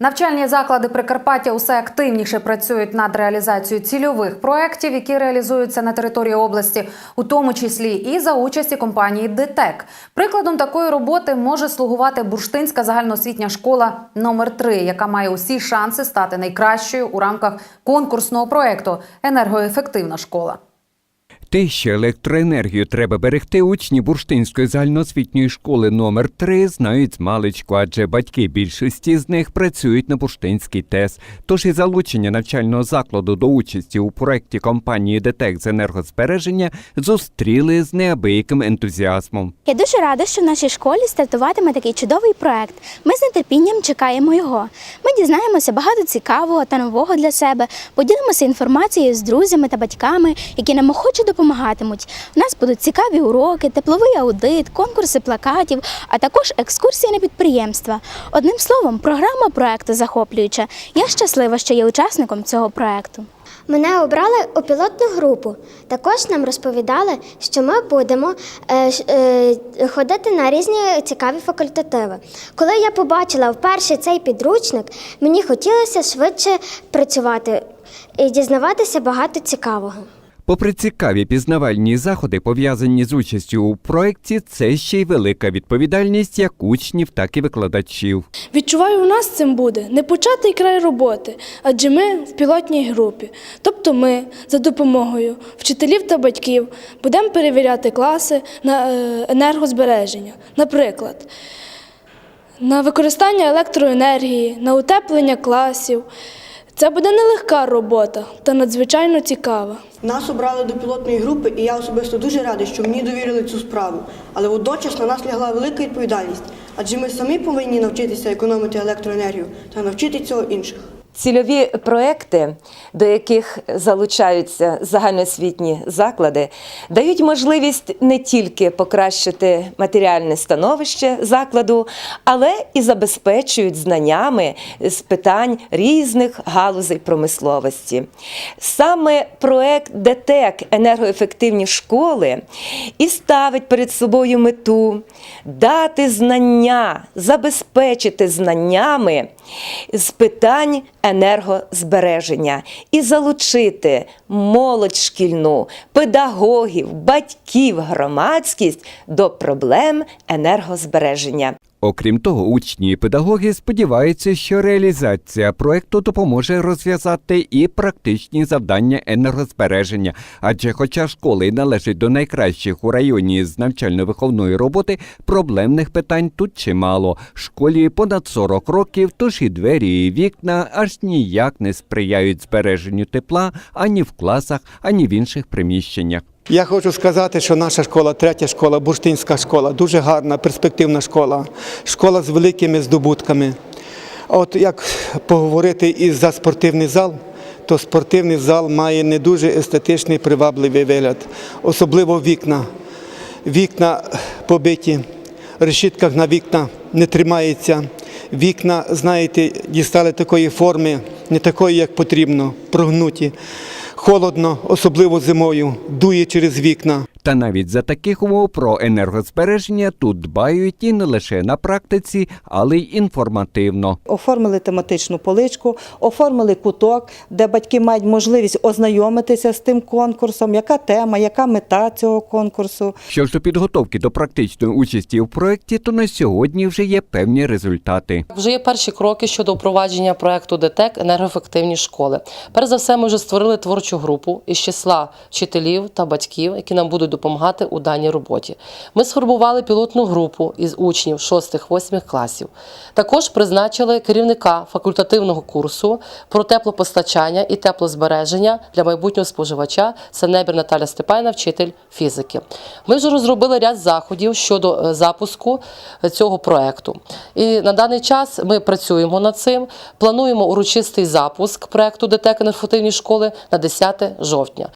Навчальні заклади Прикарпаття усе активніше працюють над реалізацією цільових проєктів, які реалізуються на території області, у тому числі і за участі компанії ДТЕК. Прикладом такої роботи може слугувати Бурштинська загальноосвітня школа номер 3 яка має усі шанси стати найкращою у рамках конкурсного проєкту Енергоефективна школа. Те, що електроенергію треба берегти, учні Бурштинської загальноосвітньої школи номер 3 знають з маличку, адже батьки більшості з них працюють на Бурштинський ТЕС. Тож і залучення навчального закладу до участі у проєкті компанії ДТЕК з енергозбереження зустріли з неабияким ентузіазмом. Я дуже рада, що в нашій школі стартуватиме такий чудовий проект. Ми з нетерпінням чекаємо його. Ми дізнаємося багато цікавого та нового для себе, поділимося інформацією з друзями та батьками, які нам охоче допомагатимуть. У нас будуть цікаві уроки, тепловий аудит, конкурси плакатів, а також екскурсії на підприємства. Одним словом, програма проекту захоплююча. Я щаслива, що є учасником цього проекту. Мене обрали у пілотну групу. Також нам розповідали, що ми будемо е, е, ходити на різні цікаві факультативи. Коли я побачила вперше цей підручник, мені хотілося швидше працювати і дізнаватися багато цікавого. Попри цікаві пізнавальні заходи, пов'язані з участю у проєкті, це ще й велика відповідальність як учнів, так і викладачів. Відчуваю, у нас цим буде непочатий край роботи, адже ми в пілотній групі. Тобто ми за допомогою вчителів та батьків будемо перевіряти класи на е, енергозбереження. Наприклад, на використання електроенергії, на утеплення класів. Це буде нелегка робота та надзвичайно цікава. Нас обрали до пілотної групи, і я особисто дуже радий, що мені довірили цю справу. Але водночас на нас лягла велика відповідальність, адже ми самі повинні навчитися економити електроенергію та навчити цього інших. Цільові проекти, до яких залучаються загальноосвітні заклади, дають можливість не тільки покращити матеріальне становище закладу, але і забезпечують знаннями з питань різних галузей промисловості. Саме проект ДТЕК енергоефективні школи і ставить перед собою мету дати знання, забезпечити знаннями з питань енергозбереження і залучити молодь шкільну, педагогів, батьків, громадськість до проблем енергозбереження. Окрім того, учні і педагоги сподіваються, що реалізація проекту допоможе розв'язати і практичні завдання енергозбереження. Адже, хоча школи належать до найкращих у районі з навчально-виховної роботи, проблемних питань тут чимало. Школі понад 40 років, тож і двері, і вікна аж ніяк не сприяють збереженню тепла ані в класах, ані в інших приміщеннях. Я хочу сказати, що наша школа, третя школа, бурштинська школа, дуже гарна, перспективна школа, школа з великими здобутками. От як поговорити і за спортивний зал, то спортивний зал має не дуже естетичний, привабливий вигляд, особливо вікна. Вікна побиті, решітках на вікна не тримається. Вікна, знаєте, дістали такої форми, не такої, як потрібно, прогнуті. Холодно, особливо зимою, дує через вікна. Та навіть за таких умов про енергозбереження тут дбають і не лише на практиці, але й інформативно. Оформили тематичну поличку, оформили куток, де батьки мають можливість ознайомитися з тим конкурсом, яка тема, яка мета цього конкурсу. Що ж до підготовки до практичної участі у проєкті, то на сьогодні вже є певні результати. Вже є перші кроки щодо впровадження проекту ДТЕК енергоефективні школи. Перш за все, ми вже створили творчу групу із числа вчителів та батьків, які нам будуть допомагати у даній роботі. Ми сформували пілотну групу із учнів 6-8 класів. Також призначили керівника факультативного курсу про теплопостачання і теплозбереження для майбутнього споживача. Це Небір Наталя Степайна, вчитель фізики. Ми вже розробили ряд заходів щодо е, запуску е, цього проекту. І на даний час ми працюємо над цим. Плануємо урочистий запуск проекту ДТЕК енергоефективні школи на 10 жовтня.